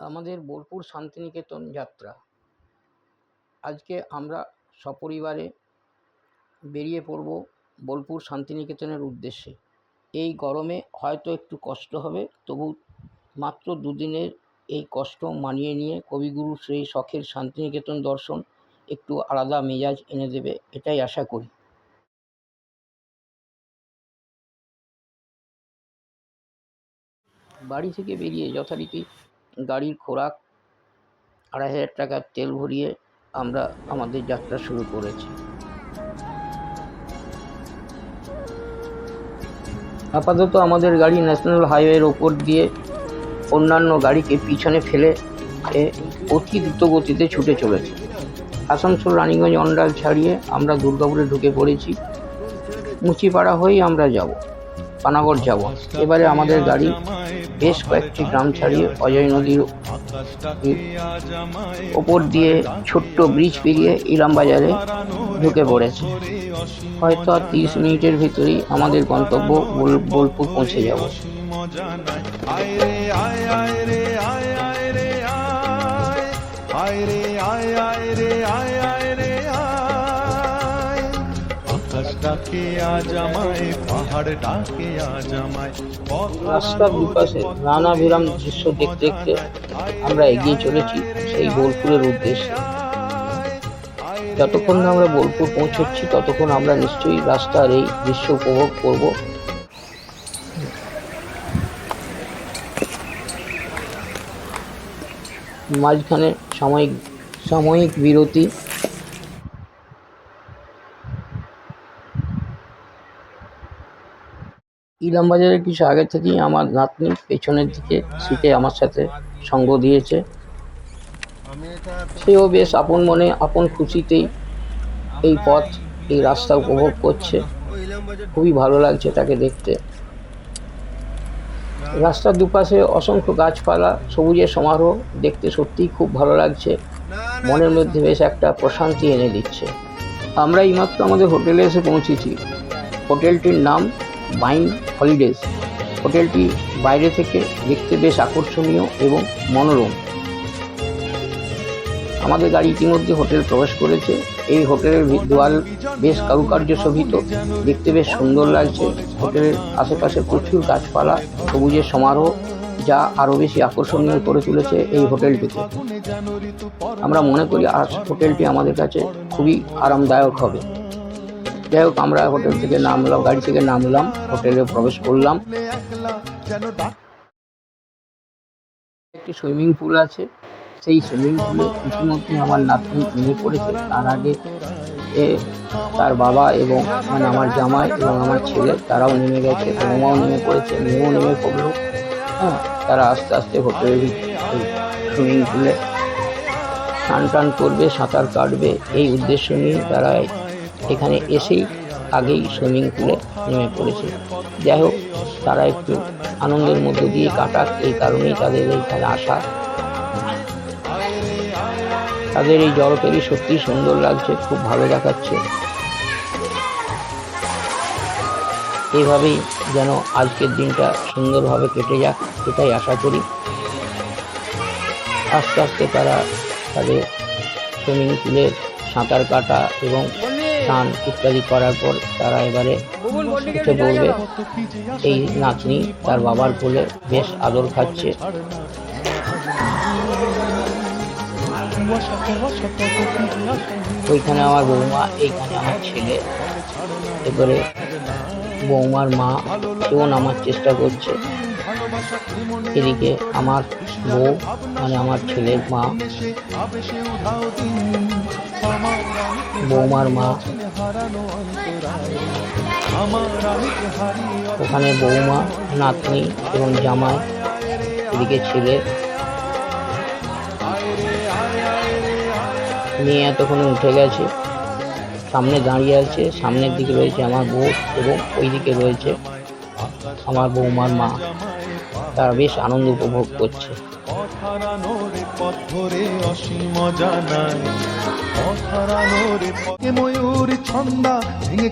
আমাদের বোলপুর শান্তিনিকেতন যাত্রা। আজকে আমরা সপরিবারে বেরিয়ে পড়ব বোলপুর শান্তিনিকেতনের উদ্দেশ্যে। এই গরমে হয়তো একটু কষ্ট হবে, তবু মাত্র দুদিনের এই কষ্ট মানিয়ে নিয়ে কবিগুরু সেই শখের শান্তিনিকেতন দর্শন একটু আলাদা মেজাজ এনে দেবে, এটাই আশা করি। বাড়ি থেকে বেরিয়ে যথারীতি গাড়ির খোরাক, আড়াই হাজার টাকার তেল ভরিয়ে আমরা আমাদের যাত্রা শুরু করেছি। আপাতত আমাদের গাড়ি ন্যাশনাল হাইওয়ের ওপর দিয়ে অন্যান্য গাড়িকে পিছনে ফেলে অতি দ্রুত গতিতে ছুটে চলেছে। আসানসোল, রানীগঞ্জ, অন্ডাল ছাড়িয়ে আমরা দুর্গাপুরে ঢুকে পড়েছি। মুচিপাড়া হয়েই আমরা যাব, পানাগড় যাব। এবারে আমাদের গাড়ি বেশ কয়েকটি গ্রাম ছাড়িয়ে অজয় নদীর ওপর দিয়ে ছোট্ট ব্রিজ পেরিয়ে ইলাম বাজারে ঢুকে পড়েছে হয়তো আর তিরিশ মিনিটের ভিতরেই আমাদের গন্তব্য বোলপুর পৌঁছে যাব আয় রে আয় আয় রে আয় আয় রে আয় আয় রে আয় ডাকে আজ আমায় পাহাড় ডাকে আজ আমায় রাস্তার দুপাশে নানা বিরাম দৃশ্য দেখতে দেখতে আমরা এগিয়ে চলেছি সেই বোলপুরের উদ্দেশ্যে। যতক্ষণ না আমরা বোলপুর পৌঁছচ্ছি ততক্ষণ আমরা নিশ্চয়ই রাস্তার এই দৃশ্য উপভোগ করব। মাঝখানে সাময়িক সাময়িক বিরতি। ইলাম বাজারের কিছু আগে থেকেই আমার নাতনি পেছনের দিকে সিটে আমার সাথে সঙ্গ দিয়েছে। সেও বেশ আপন মনে, আপন খুশিতেই এই পথ, এই রাস্তা উপভোগ করছে। খুবই ভালো লাগছে তাকে দেখতে। রাস্তার দুপাশে অসংখ্য গাছপালা, সবুজের সমারোহ দেখতে সত্যিই খুব ভালো লাগছে। মনের মধ্যে বেশ একটা প্রশান্তি এনে দিচ্ছে। আমরা এইমাত্র আমাদের হোটেলে এসে পৌঁছেছি। হোটেলটির নাম বাইন হলিডেজ। হোটেলটি বাইরে থেকে দেখতে বেশ আকর্ষণীয় এবং মনোরম। আমাদের গাড়ি ইতিমধ্যে হোটেল প্রবেশ করেছে। এই হোটেলের দেওয়াল বেশ কারুকার্য শোভিত দেখতে বেশ সুন্দর লাগছে। হোটেলের আশেপাশে প্রচুর গাছপালা, সবুজের সমারোহ, যা আরও বেশি আকর্ষণীয় করে তুলেছে এই হোটেলটিকে। আমরা মনে করি আজ হোটেলটি আমাদের কাছে খুবই আরামদায়ক হবে। যাই হোক, আমরা হোটেল থেকে নামলাম, গাড়ি থেকে নামলাম, হোটেলে প্রবেশ করলাম। একটি সুইমিং পুল আছে। সেই সুইমিং পুলে ইতিমধ্যে আমার নাতনি নেমে পড়েছে। তার আগে তার বাবা এবং মানে আমার জামাই এবং আমার ছেলে, তারাও নেমে গেছে। বৌমাও নেমে পড়েছে, মেয়েও নেমে পড়ল। হ্যাঁ তারা আস্তে আস্তে হোটেলের সুইমিং পুলে স্নান টান করবে, সাঁতার কাটবে। এই উদ্দেশ্য নিয়ে তারা এখানে এসেই আগেই সুইমিং পুলে নেমে পড়েছে। যাই হোক, তারা একটু আনন্দের মধ্য দিয়ে কাটাক, এই কারণেই তাদের এইখানে আসা। তাদের এই জড়পেরি সত্যি সুন্দর লাগছে, খুব ভালো দেখাচ্ছে। এইভাবেই যেন আজকের দিনটা সুন্দরভাবে কেটে যাক, এটাই আশা করি। আস্তে আস্তে তারা তাদের সুইমিং পুলে সাঁতার কাটা এবং স্নান ইত্যাদি করার পর তারা এবারে উঠে পড়বে এই নাতনি তার বাবার কোলে বেশ আদর খাচ্ছে। ওইখানে আমার বৌমা এইখানে আমার ছেলে। এবারে বৌমার মা সেও নামার চেষ্টা করছে। এদিকে আমার বউ মানে আমার ছেলের মা। বৌমার মা ওখানে বৌমা নাতনি এবং জামাই এদিকে ছেলে। মেয়ে এতক্ষণে উঠে গেছে। সামনে দাঁড়িয়ে আছে সামনের দিকে রয়েছে আমার বউ এবং ওই দিকে রয়েছে আমার বৌমার মা। তারা বেশ আনন্দ উপভোগ করছে। ময়ূর ছন্দা ভেঙে